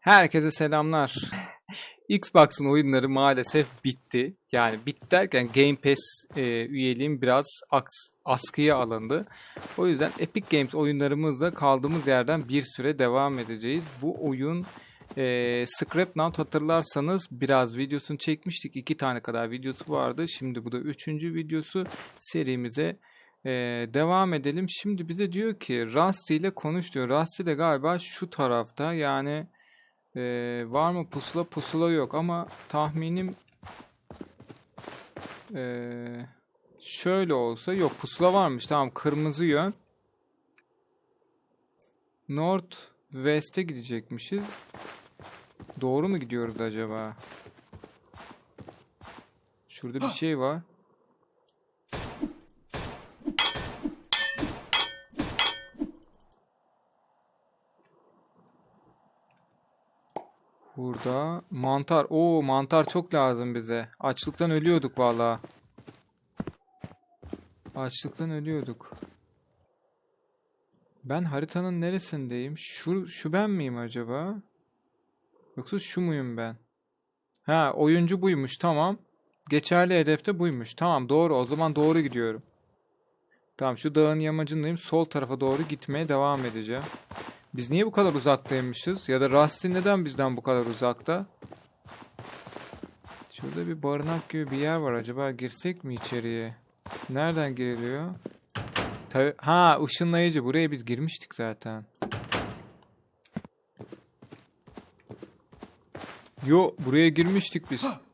Herkese selamlar. Xbox'ın oyunları maalesef bitti. Yani bitti derken Game Pass e, üyeliğim biraz askıya alındı. O yüzden Epic Games oyunlarımızla kaldığımız yerden bir süre devam edeceğiz. Bu oyun e, Scrapnout hatırlarsanız biraz videosunu çekmiştik. İki tane kadar videosu vardı. Şimdi bu da üçüncü videosu. Serimize e, devam edelim. Şimdi bize diyor ki Rusty ile konuş diyor. Rusty de galiba şu tarafta yani ee, var mı pusula? Pusula yok ama tahminim ee, şöyle olsa yok pusula varmış. Tamam kırmızı yön. North West'e gidecekmişiz. Doğru mu gidiyoruz acaba? Şurada bir şey var. Burada mantar. Oo mantar çok lazım bize. Açlıktan ölüyorduk valla. Açlıktan ölüyorduk. Ben haritanın neresindeyim? Şu, şu ben miyim acaba? Yoksa şu muyum ben? Ha oyuncu buymuş tamam. Geçerli hedefte buymuş. Tamam doğru o zaman doğru gidiyorum. Tamam şu dağın yamacındayım. Sol tarafa doğru gitmeye devam edeceğim. Biz niye bu kadar uzaktaymışız? Ya da Rusty neden bizden bu kadar uzakta? Şurada bir barınak gibi bir yer var. Acaba girsek mi içeriye? Nereden giriliyor? Tabii, ha ışınlayıcı. Buraya biz girmiştik zaten. Yo buraya girmiştik biz.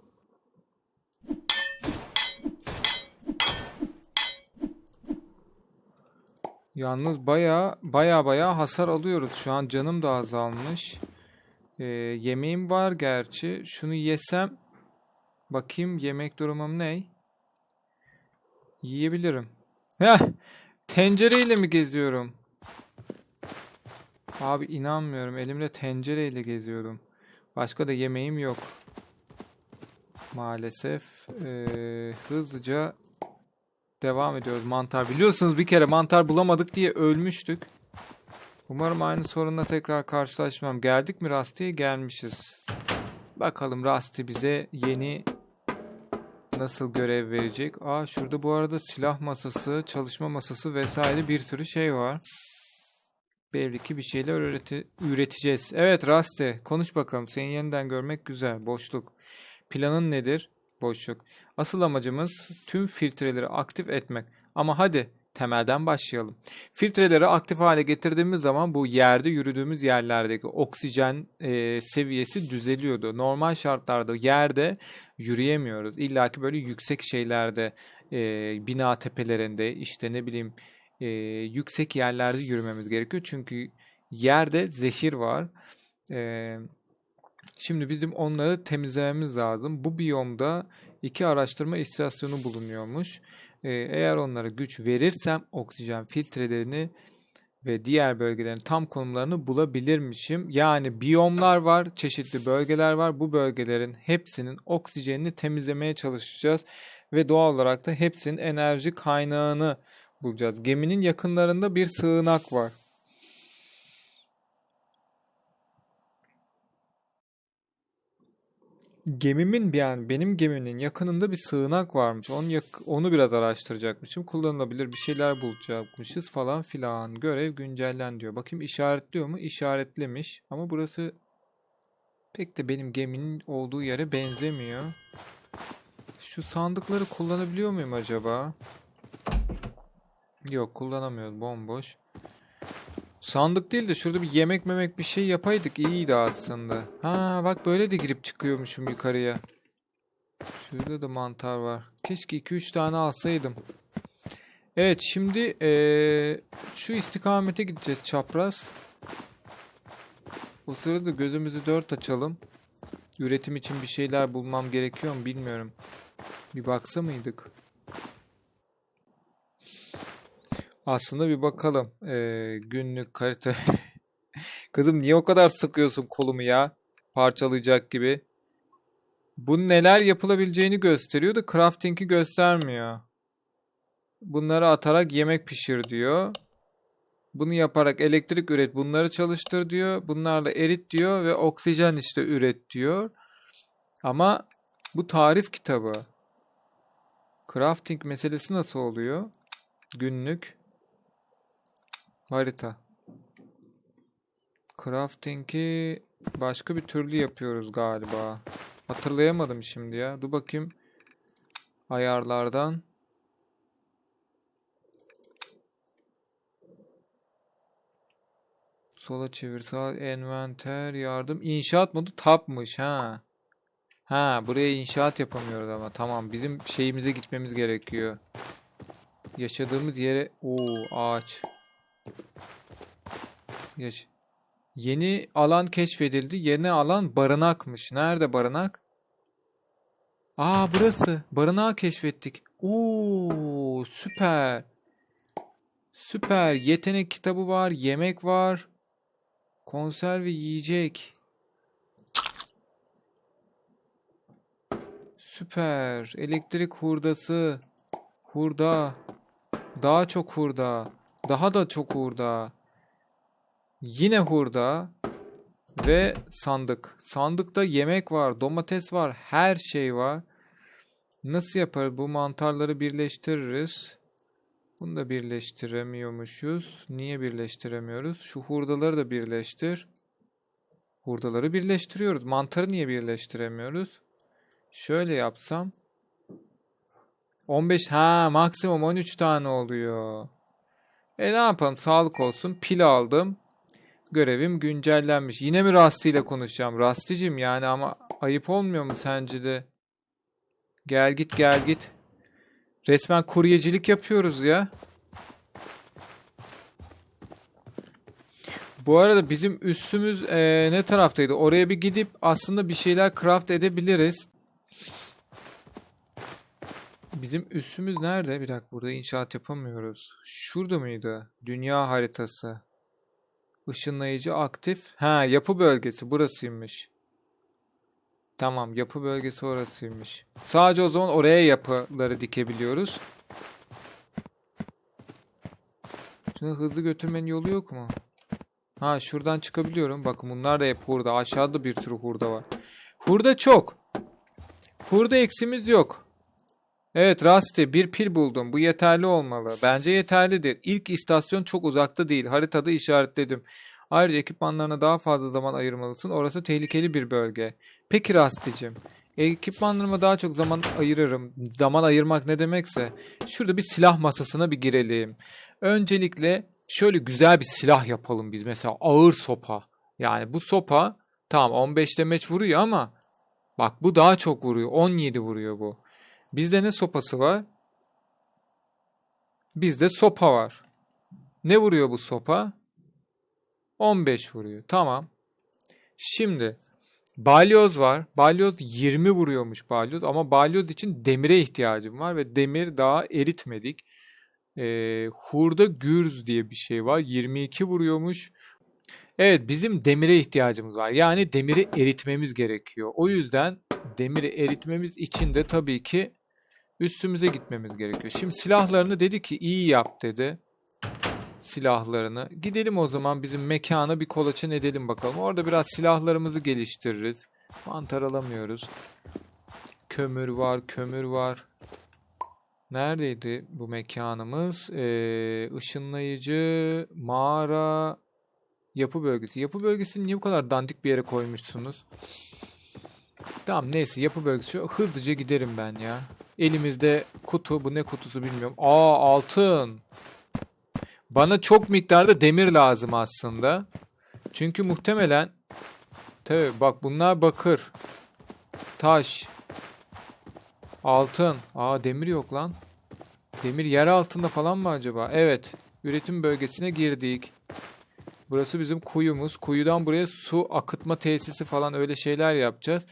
Yalnız baya baya baya hasar alıyoruz. Şu an canım da azalmış. Ee, yemeğim var gerçi. Şunu yesem bakayım yemek durumum ne? Yiyebilirim. Heh, tencereyle mi geziyorum? Abi inanmıyorum. Elimde tencereyle geziyorum. Başka da yemeğim yok. Maalesef. Ee, hızlıca Devam ediyoruz mantar. Biliyorsunuz bir kere mantar bulamadık diye ölmüştük. Umarım aynı sorunla tekrar karşılaşmam. Geldik mi Rusty'ye? Gelmişiz. Bakalım Rusty bize yeni nasıl görev verecek. Aa şurada bu arada silah masası, çalışma masası vesaire bir sürü şey var. Belli ki bir şeyler üreti üreteceğiz. Evet Rusty konuş bakalım. Seni yeniden görmek güzel. Boşluk. Planın nedir? Boşluk. Asıl amacımız tüm filtreleri aktif etmek. Ama hadi temelden başlayalım. Filtreleri aktif hale getirdiğimiz zaman bu yerde yürüdüğümüz yerlerdeki oksijen e, seviyesi düzeliyordu. Normal şartlarda yerde yürüyemiyoruz. İlla ki böyle yüksek şeylerde e, bina tepelerinde işte ne bileyim e, yüksek yerlerde yürümemiz gerekiyor. Çünkü yerde zehir var. E, Şimdi bizim onları temizlememiz lazım. Bu biyomda iki araştırma istasyonu bulunuyormuş. Ee, eğer onlara güç verirsem oksijen filtrelerini ve diğer bölgelerin tam konumlarını bulabilirmişim. Yani biyomlar var, çeşitli bölgeler var. Bu bölgelerin hepsinin oksijenini temizlemeye çalışacağız ve doğal olarak da hepsinin enerji kaynağını bulacağız. Geminin yakınlarında bir sığınak var. Gemimin yani benim geminin yakınında bir sığınak varmış. Onu yak- onu biraz araştıracakmışım. Kullanılabilir bir şeyler bulacakmışız falan filan. Görev güncellen diyor. Bakayım işaretliyor mu? İşaretlemiş. Ama burası pek de benim geminin olduğu yere benzemiyor. Şu sandıkları kullanabiliyor muyum acaba? Yok kullanamıyoruz. Bomboş. Sandık değil de şurada bir yemek memek bir şey yapaydık iyiydi aslında. Ha bak böyle de girip çıkıyormuşum yukarıya. Şurada da mantar var. Keşke 2-3 tane alsaydım. Evet şimdi ee, şu istikamete gideceğiz çapraz. O sırada gözümüzü dört açalım. Üretim için bir şeyler bulmam gerekiyor mu bilmiyorum. Bir baksa mıydık? Aslında bir bakalım. Ee, günlük harita. Kızım niye o kadar sıkıyorsun kolumu ya? Parçalayacak gibi. Bu neler yapılabileceğini gösteriyor da crafting'i göstermiyor. Bunları atarak yemek pişir diyor. Bunu yaparak elektrik üret, bunları çalıştır diyor. Bunlarla erit diyor ve oksijen işte üret diyor. Ama bu tarif kitabı. Crafting meselesi nasıl oluyor? Günlük harita. Crafting'i başka bir türlü yapıyoruz galiba. Hatırlayamadım şimdi ya. Dur bakayım. Ayarlardan. Sola çevir sağ envanter yardım inşaat modu tapmış ha. Ha buraya inşaat yapamıyoruz ama tamam bizim şeyimize gitmemiz gerekiyor. Yaşadığımız yere o ağaç. Yaş Yeni alan keşfedildi. Yeni alan barınakmış. Nerede barınak? Aa burası. Barınağı keşfettik. Oo süper. Süper. Yetenek kitabı var. Yemek var. Konserve yiyecek. Süper. Elektrik hurdası. Hurda. Daha çok hurda. Daha da çok hurda. Yine hurda. Ve sandık. Sandıkta yemek var, domates var, her şey var. Nasıl yaparız? Bu mantarları birleştiririz. Bunu da birleştiremiyormuşuz. Niye birleştiremiyoruz? Şu hurdaları da birleştir. Hurdaları birleştiriyoruz. Mantarı niye birleştiremiyoruz? Şöyle yapsam. 15 ha maksimum 13 tane oluyor. E ne yapalım sağlık olsun. Pil aldım. Görevim güncellenmiş. Yine mi Rusty ile konuşacağım? Rusty'cim yani ama ayıp olmuyor mu sence de? Gel git gel git. Resmen kuryecilik yapıyoruz ya. Bu arada bizim üssümüz eee, ne taraftaydı? Oraya bir gidip aslında bir şeyler craft edebiliriz. Bizim üssümüz nerede? Bir dakika burada inşaat yapamıyoruz. Şurada mıydı? Dünya haritası. Işınlayıcı aktif. Ha yapı bölgesi burasıymış. Tamam yapı bölgesi orasıymış. Sadece o zaman oraya yapıları dikebiliyoruz. Şunu hızlı götürmenin yolu yok mu? Ha şuradan çıkabiliyorum. Bakın bunlar da hep hurda. Aşağıda bir sürü hurda var. Hurda çok. Hurda eksimiz yok. Evet Rusty bir pil buldum. Bu yeterli olmalı. Bence yeterlidir. İlk istasyon çok uzakta değil. Haritada işaretledim. Ayrıca ekipmanlarına daha fazla zaman ayırmalısın. Orası tehlikeli bir bölge. Peki Rusty'cim. Ekipmanlarıma daha çok zaman ayırırım. Zaman ayırmak ne demekse. Şurada bir silah masasına bir girelim. Öncelikle şöyle güzel bir silah yapalım biz. Mesela ağır sopa. Yani bu sopa tamam 15 demeç vuruyor ama bak bu daha çok vuruyor. 17 vuruyor bu. Bizde ne sopası var? Bizde sopa var. Ne vuruyor bu sopa? 15 vuruyor. Tamam. Şimdi balyoz var. Balyoz 20 vuruyormuş balyoz ama balyoz için demire ihtiyacım var ve demir daha eritmedik. Ee, hurda gürz diye bir şey var. 22 vuruyormuş. Evet bizim demire ihtiyacımız var. Yani demiri eritmemiz gerekiyor. O yüzden demiri eritmemiz için de tabii ki üstümüze gitmemiz gerekiyor. Şimdi silahlarını dedi ki iyi yap dedi. Silahlarını. Gidelim o zaman bizim mekana bir kolaçan edelim bakalım. Orada biraz silahlarımızı geliştiririz. Mantar alamıyoruz. Kömür var, kömür var. Neredeydi bu mekanımız? Ee, ışınlayıcı, mağara, yapı bölgesi. Yapı bölgesini niye bu kadar dandik bir yere koymuşsunuz? Tamam neyse yapı bölgesi. Hızlıca giderim ben ya. Elimizde kutu. Bu ne kutusu bilmiyorum. Aa altın. Bana çok miktarda demir lazım aslında. Çünkü muhtemelen tabi bak bunlar bakır. Taş. Altın. Aa demir yok lan. Demir yer altında falan mı acaba? Evet. Üretim bölgesine girdik. Burası bizim kuyumuz. Kuyudan buraya su akıtma tesisi falan öyle şeyler yapacağız.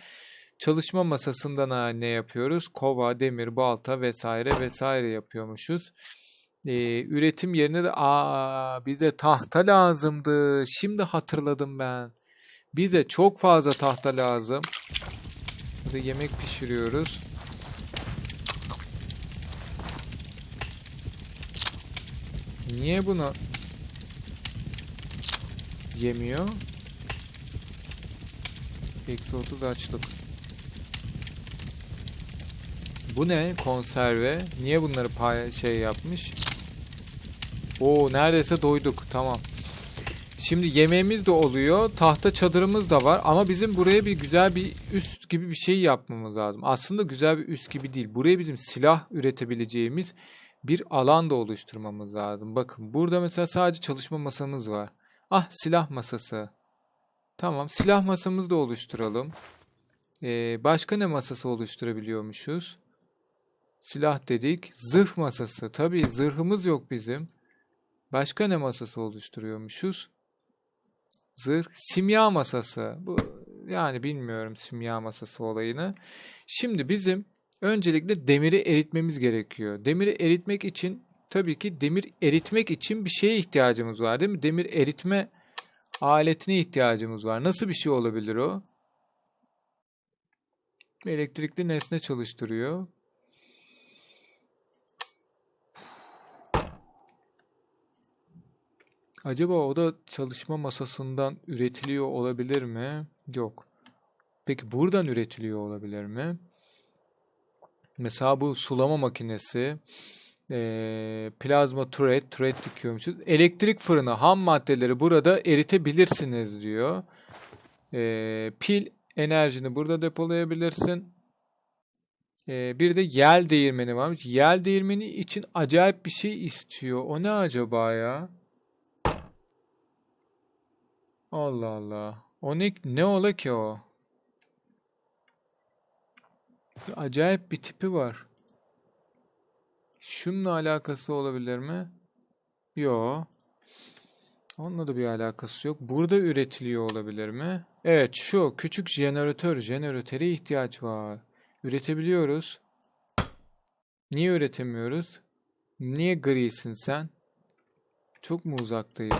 Çalışma masasından ne yapıyoruz? Kova, demir, balta vesaire vesaire yapıyormuşuz. Ee, üretim yerine de aa bize tahta lazımdı. Şimdi hatırladım ben. Bize çok fazla tahta lazım. Burada yemek pişiriyoruz. Niye bunu yemiyor? Eksi 30 açlık. Bu ne? Konserve. Niye bunları pay şey yapmış? Oo neredeyse doyduk. Tamam. Şimdi yemeğimiz de oluyor. Tahta çadırımız da var. Ama bizim buraya bir güzel bir üst gibi bir şey yapmamız lazım. Aslında güzel bir üst gibi değil. Buraya bizim silah üretebileceğimiz bir alan da oluşturmamız lazım. Bakın burada mesela sadece çalışma masamız var. Ah silah masası. Tamam silah masamızı da oluşturalım. Ee, başka ne masası oluşturabiliyormuşuz? Silah dedik. Zırh masası. Tabii zırhımız yok bizim. Başka ne masası oluşturuyormuşuz? Zırh. Simya masası. Bu yani bilmiyorum simya masası olayını. Şimdi bizim öncelikle demiri eritmemiz gerekiyor. Demiri eritmek için tabii ki demir eritmek için bir şeye ihtiyacımız var değil mi? Demir eritme aletine ihtiyacımız var. Nasıl bir şey olabilir o? Elektrikli nesne çalıştırıyor. Acaba o da çalışma masasından üretiliyor olabilir mi? Yok. Peki buradan üretiliyor olabilir mi? Mesela bu sulama makinesi, eee, plazma türet, türet dikiyormuşuz. Elektrik fırını, ham maddeleri burada eritebilirsiniz diyor. Eee, pil enerjini burada depolayabilirsin. Eee, bir de yel değirmeni varmış. Yel değirmeni için acayip bir şey istiyor. O ne acaba ya? Allah Allah. O ne, ne ola ki o? Acayip bir tipi var. Şununla alakası olabilir mi? Yok. Onunla da bir alakası yok. Burada üretiliyor olabilir mi? Evet şu küçük jeneratör. Jeneratöre ihtiyaç var. Üretebiliyoruz. Niye üretemiyoruz? Niye grisin sen? Çok mu uzaktayım?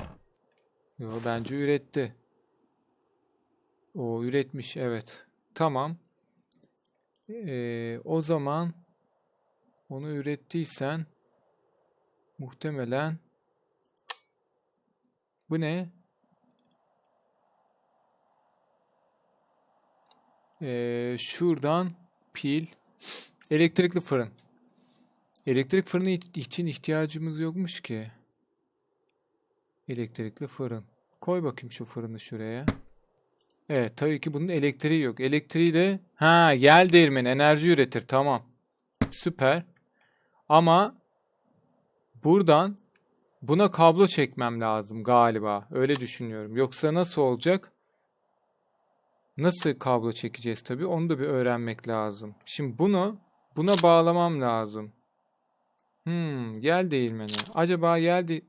Yo bence üretti. O üretmiş evet. Tamam. Ee, o zaman onu ürettiysen muhtemelen bu ne? Ee, şuradan pil elektrikli fırın. Elektrik fırını için ihtiyacımız yokmuş ki. Elektrikli fırın. Koy bakayım şu fırını şuraya. Evet tabii ki bunun elektriği yok. Elektriği de ha yel değirmeni enerji üretir. Tamam. Süper. Ama buradan buna kablo çekmem lazım galiba. Öyle düşünüyorum. Yoksa nasıl olacak? Nasıl kablo çekeceğiz tabii onu da bir öğrenmek lazım. Şimdi bunu buna bağlamam lazım. Hmm, yel değirmeni. Acaba yel de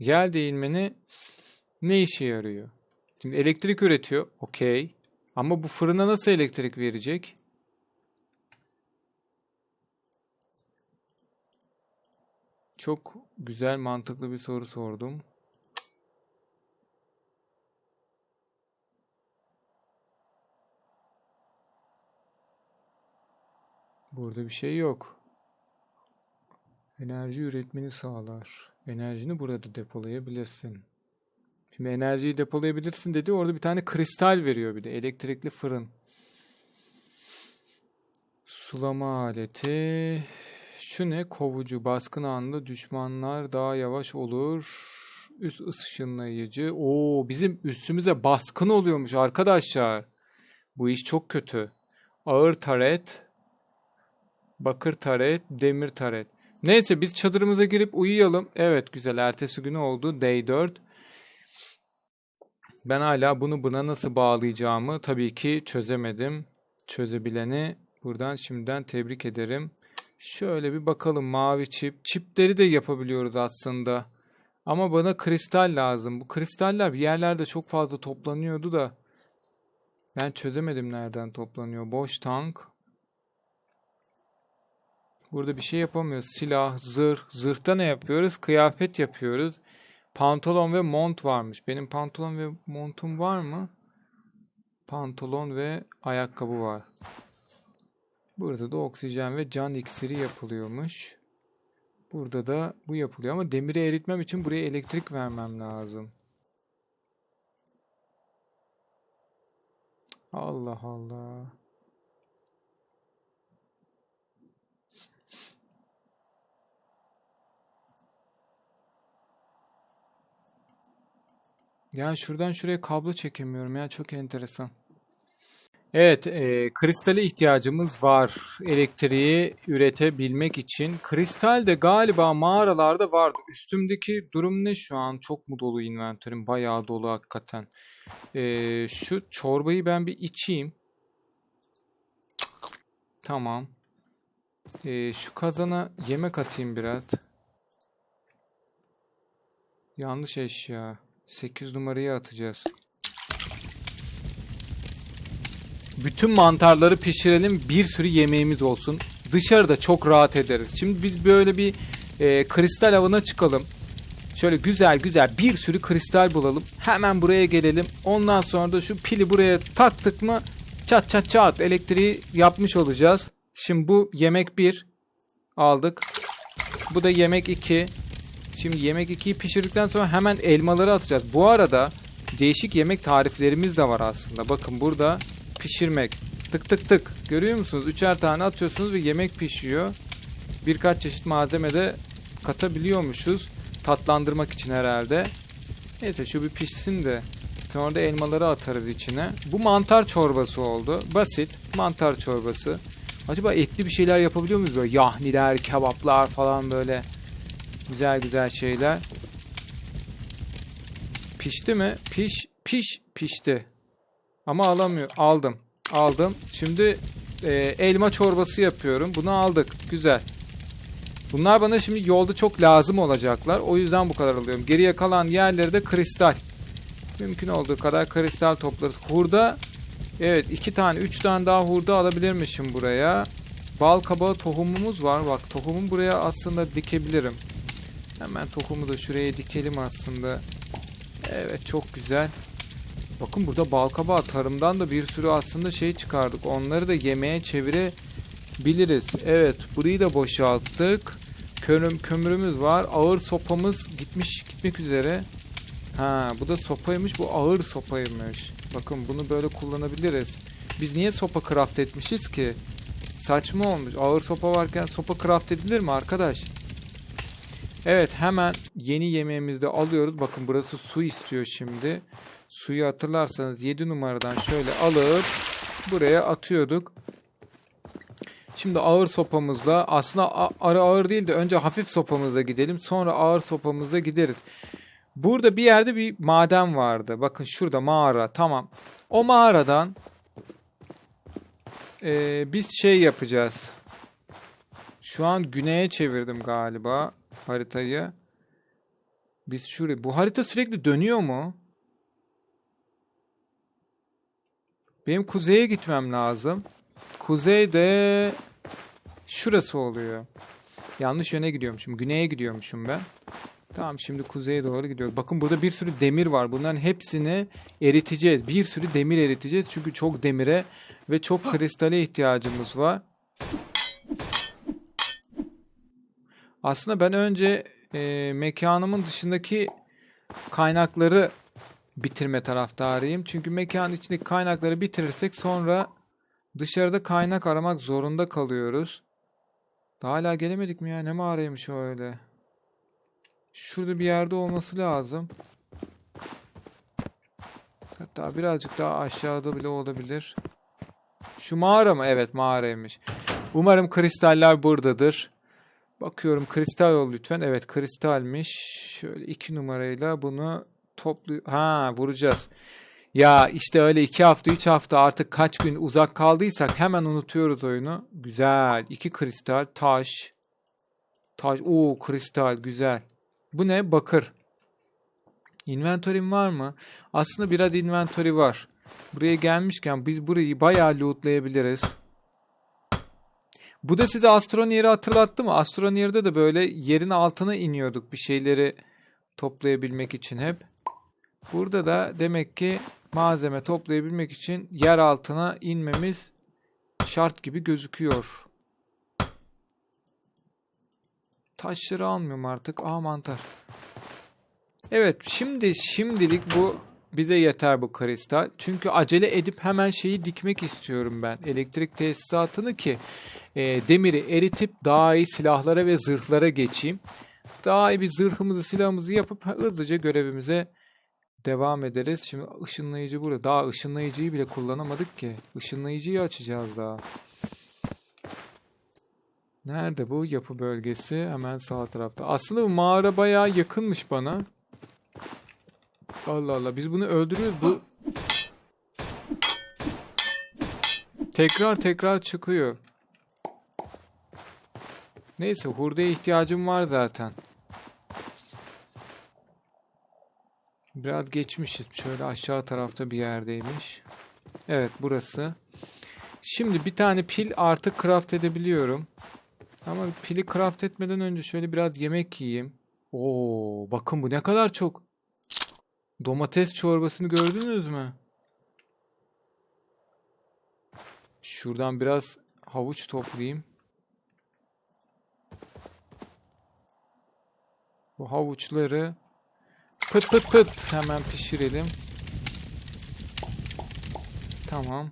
Yel değirmeni ne işe yarıyor? Şimdi elektrik üretiyor. Okey. Ama bu fırına nasıl elektrik verecek? Çok güzel, mantıklı bir soru sordum. Burada bir şey yok. Enerji üretmeni sağlar. Enerjini burada depolayabilirsin. Şimdi enerjiyi depolayabilirsin dedi. Orada bir tane kristal veriyor bir de. Elektrikli fırın. Sulama aleti. Şu ne? Kovucu. Baskın anında düşmanlar daha yavaş olur. Üst ışınlayıcı. Oo, bizim üstümüze baskın oluyormuş arkadaşlar. Bu iş çok kötü. Ağır taret. Bakır taret. Demir taret. Neyse biz çadırımıza girip uyuyalım. Evet güzel ertesi günü oldu. Day 4. Ben hala bunu buna nasıl bağlayacağımı tabii ki çözemedim. Çözebileni buradan şimdiden tebrik ederim. Şöyle bir bakalım mavi çip. Çipleri de yapabiliyoruz aslında. Ama bana kristal lazım. Bu kristaller bir yerlerde çok fazla toplanıyordu da. Ben çözemedim nereden toplanıyor. Boş tank. Burada bir şey yapamıyoruz. Silah, zırh. Zırhta ne yapıyoruz? Kıyafet yapıyoruz. Pantolon ve mont varmış. Benim pantolon ve montum var mı? Pantolon ve ayakkabı var. Burada da oksijen ve can iksiri yapılıyormuş. Burada da bu yapılıyor ama demiri eritmem için buraya elektrik vermem lazım. Allah Allah. Yani şuradan şuraya kablo çekemiyorum ya çok enteresan. Evet, e, kristale ihtiyacımız var elektriği üretebilmek için. Kristal de galiba mağaralarda vardı. Üstümdeki durum ne şu an? Çok mu dolu inventörüm? Bayağı dolu hakikaten. E, şu çorbayı ben bir içeyim. Tamam. E, şu kazana yemek atayım biraz. Yanlış eşya. 8 numarayı atacağız. Bütün mantarları pişirelim. Bir sürü yemeğimiz olsun. Dışarıda çok rahat ederiz. Şimdi biz böyle bir e, kristal avına çıkalım. Şöyle güzel güzel bir sürü kristal bulalım. Hemen buraya gelelim. Ondan sonra da şu pili buraya taktık mı çat çat çat elektriği yapmış olacağız. Şimdi bu yemek 1 aldık. Bu da yemek 2. Şimdi yemek 2'yi pişirdikten sonra hemen elmaları atacağız. Bu arada değişik yemek tariflerimiz de var aslında. Bakın burada pişirmek. Tık tık tık. Görüyor musunuz? Üçer tane atıyorsunuz ve yemek pişiyor. Birkaç çeşit malzeme de katabiliyormuşuz. Tatlandırmak için herhalde. Neyse şu bir pişsin de. Sonra da elmaları atarız içine. Bu mantar çorbası oldu. Basit mantar çorbası. Acaba etli bir şeyler yapabiliyor muyuz böyle? Yahniler, kebaplar falan böyle. Güzel güzel şeyler. Pişti mi? Piş, piş, pişti. Ama alamıyor. Aldım. Aldım. Şimdi e, elma çorbası yapıyorum. Bunu aldık. Güzel. Bunlar bana şimdi yolda çok lazım olacaklar. O yüzden bu kadar alıyorum. Geriye kalan yerleri de kristal. Mümkün olduğu kadar kristal toplarız. Hurda evet iki tane üç tane daha hurda alabilirmişim buraya. Bal kabağı tohumumuz var. Bak tohumu buraya aslında dikebilirim. Hemen tohumu da şuraya dikelim aslında. Evet çok güzel. Bakın burada balkabağı tarımdan da bir sürü aslında şey çıkardık. Onları da yemeğe çevirebiliriz. Evet burayı da boşalttık. Kömür, kömürümüz var. Ağır sopamız gitmiş gitmek üzere. Ha bu da sopaymış. Bu ağır sopaymış. Bakın bunu böyle kullanabiliriz. Biz niye sopa craft etmişiz ki? Saçma olmuş. Ağır sopa varken sopa craft edilir mi arkadaş? Evet hemen yeni yemeğimizi de alıyoruz. Bakın burası su istiyor şimdi. Suyu hatırlarsanız 7 numaradan şöyle alıp buraya atıyorduk. Şimdi ağır sopamızla aslında arı ağır değil de önce hafif sopamızla gidelim. Sonra ağır sopamızla gideriz. Burada bir yerde bir maden vardı. Bakın şurada mağara. Tamam. O mağaradan e, biz şey yapacağız. Şu an güneye çevirdim galiba haritayı. Biz şuraya... Bu harita sürekli dönüyor mu? Benim kuzeye gitmem lazım. Kuzeyde şurası oluyor. Yanlış yöne gidiyormuşum. Güneye gidiyormuşum ben. Tamam şimdi kuzeye doğru gidiyoruz. Bakın burada bir sürü demir var. Bunların hepsini eriteceğiz. Bir sürü demir eriteceğiz. Çünkü çok demire ve çok kristale ihtiyacımız var. Aslında ben önce e, mekanımın dışındaki kaynakları bitirme taraftarıyım. Çünkü mekanın içindeki kaynakları bitirirsek sonra dışarıda kaynak aramak zorunda kalıyoruz. Daha hala gelemedik mi ya? Ne mağaraymış o öyle? Şurada bir yerde olması lazım. Hatta birazcık daha aşağıda bile olabilir. Şu mağara mı? Evet mağaraymış. Umarım kristaller buradadır. Bakıyorum kristal ol lütfen. Evet kristalmiş. Şöyle iki numarayla bunu toplu... Ha vuracağız. Ya işte öyle iki hafta üç hafta artık kaç gün uzak kaldıysak hemen unutuyoruz oyunu. Güzel. iki kristal. Taş. Taş. Oo kristal. Güzel. Bu ne? Bakır. Inventory'm var mı? Aslında biraz inventory var. Buraya gelmişken biz burayı bayağı lootlayabiliriz. Bu da size Astronier'i hatırlattı mı? Astronier'de de böyle yerin altına iniyorduk bir şeyleri toplayabilmek için hep. Burada da demek ki malzeme toplayabilmek için yer altına inmemiz şart gibi gözüküyor. Taşları almıyorum artık. Aa mantar. Evet şimdi şimdilik bu bize yeter bu kristal. Çünkü acele edip hemen şeyi dikmek istiyorum ben. Elektrik tesisatını ki e, demiri eritip daha iyi silahlara ve zırhlara geçeyim. Daha iyi bir zırhımızı silahımızı yapıp hızlıca görevimize devam ederiz. Şimdi ışınlayıcı burada. Daha ışınlayıcıyı bile kullanamadık ki. Işınlayıcıyı açacağız daha. Nerede bu yapı bölgesi? Hemen sağ tarafta. Aslında bu mağara bayağı yakınmış bana. Allah Allah biz bunu öldürüyoruz. Bu tekrar tekrar çıkıyor. Neyse hurdaya ihtiyacım var zaten. Biraz geçmişiz. Şöyle aşağı tarafta bir yerdeymiş. Evet burası. Şimdi bir tane pil artık craft edebiliyorum. Ama pili craft etmeden önce şöyle biraz yemek yiyeyim. Oo, bakın bu ne kadar çok. Domates çorbasını gördünüz mü? Şuradan biraz havuç toplayayım. Bu havuçları pıt pıt pıt hemen pişirelim. Tamam.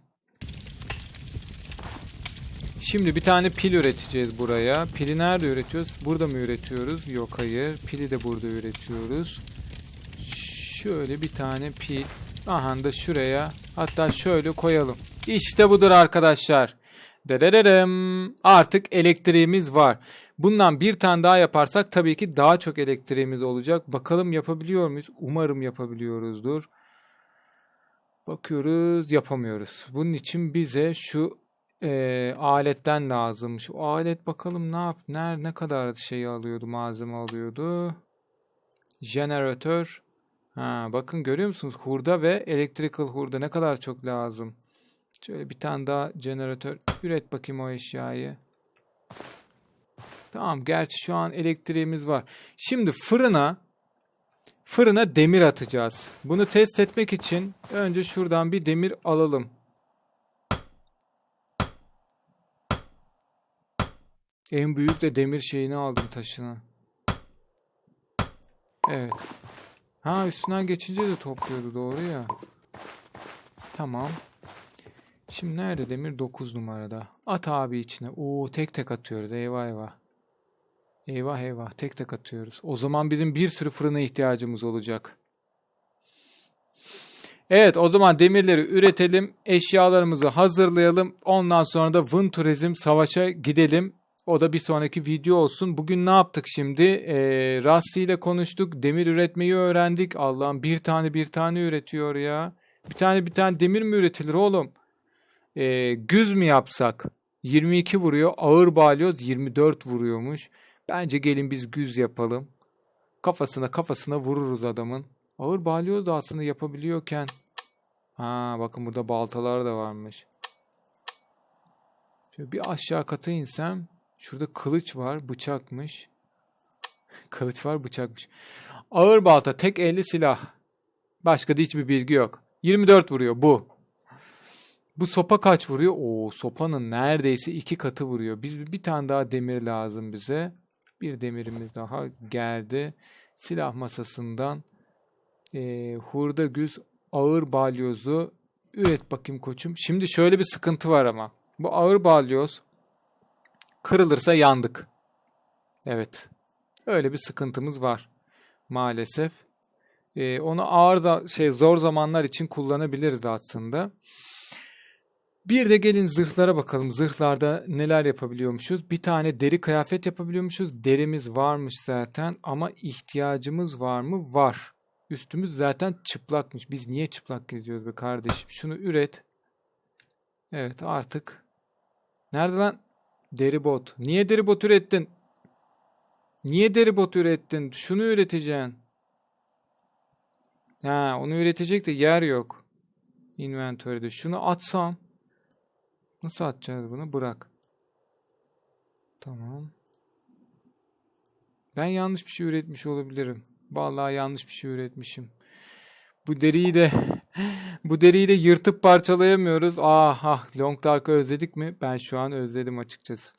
Şimdi bir tane pil üreteceğiz buraya. Pili nerede üretiyoruz? Burada mı üretiyoruz? Yok hayır. Pili de burada üretiyoruz. Şöyle bir tane pil. Aha da şuraya. Hatta şöyle koyalım. İşte budur arkadaşlar. Dererem. Artık elektriğimiz var. Bundan bir tane daha yaparsak tabii ki daha çok elektriğimiz olacak. Bakalım yapabiliyor muyuz? Umarım yapabiliyoruzdur. Bakıyoruz yapamıyoruz. Bunun için bize şu e, aletten lazım. Şu alet bakalım ne yap, ner, ne kadar şey alıyordu, malzeme alıyordu. Jeneratör. Ha, bakın görüyor musunuz? Hurda ve electrical hurda ne kadar çok lazım. Şöyle bir tane daha jeneratör üret bakayım o eşyayı. Tamam, gerçi şu an elektriğimiz var. Şimdi fırına fırına demir atacağız. Bunu test etmek için önce şuradan bir demir alalım. En büyük de demir şeyini aldım taşını. Evet. Ha üstünden geçince de topluyordu doğru ya. Tamam. Şimdi nerede demir? 9 numarada. At abi içine. Oo tek tek atıyoruz. Eyvah eyvah. Eyvah eyvah. Tek tek atıyoruz. O zaman bizim bir sürü fırına ihtiyacımız olacak. Evet o zaman demirleri üretelim. Eşyalarımızı hazırlayalım. Ondan sonra da Vın Turizm Savaş'a gidelim. O da bir sonraki video olsun. Bugün ne yaptık şimdi? Ee, Rassi ile konuştuk. Demir üretmeyi öğrendik. Allah'ım bir tane bir tane üretiyor ya. Bir tane bir tane demir mi üretilir oğlum? Ee, güz mü yapsak? 22 vuruyor. Ağır balyoz 24 vuruyormuş. Bence gelin biz güz yapalım. Kafasına kafasına vururuz adamın. Ağır balyoz da aslında yapabiliyorken. Ha bakın burada baltalar da varmış. Şöyle bir aşağı kata insem. Şurada kılıç var, bıçakmış. kılıç var, bıçakmış. Ağır balta, tek elli silah. Başka da hiçbir bilgi yok. 24 vuruyor bu. Bu sopa kaç vuruyor? Oo, sopanın neredeyse iki katı vuruyor. Biz bir tane daha demir lazım bize. Bir demirimiz daha geldi. Silah masasından e, hurda güz ağır balyozu üret bakayım koçum. Şimdi şöyle bir sıkıntı var ama. Bu ağır balyoz Kırılırsa yandık. Evet. Öyle bir sıkıntımız var. Maalesef. Ee, onu ağır da şey zor zamanlar için kullanabiliriz aslında. Bir de gelin zırhlara bakalım. Zırhlarda neler yapabiliyormuşuz? Bir tane deri kıyafet yapabiliyormuşuz. Derimiz varmış zaten ama ihtiyacımız var mı? Var. Üstümüz zaten çıplakmış. Biz niye çıplak geziyoruz be kardeşim? Şunu üret. Evet artık. Nerede lan? Deribot. Niye deribot ürettin? Niye deribot ürettin? Şunu üreteceksin. Ha, onu üretecek de yer yok. Inventory'de. Şunu atsam. Nasıl atacağız bunu? Bırak. Tamam. Ben yanlış bir şey üretmiş olabilirim. Vallahi yanlış bir şey üretmişim. Bu deriyi de bu deriyi de yırtıp parçalayamıyoruz. Ah ah Long Dark'ı özledik mi? Ben şu an özledim açıkçası.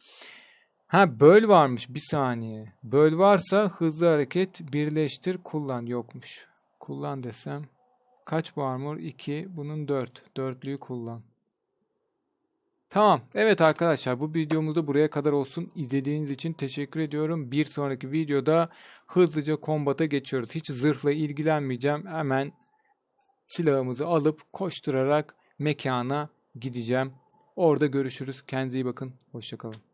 Ha böl varmış bir saniye. Böl varsa hızlı hareket birleştir kullan yokmuş. Kullan desem. Kaç bu armor? 2. Bunun 4. Dörtlüyü kullan. Tamam. Evet arkadaşlar bu videomuz da buraya kadar olsun. İzlediğiniz için teşekkür ediyorum. Bir sonraki videoda hızlıca kombata geçiyoruz. Hiç zırhla ilgilenmeyeceğim. Hemen silahımızı alıp koşturarak mekana gideceğim. Orada görüşürüz. Kendinize iyi bakın. Hoşçakalın.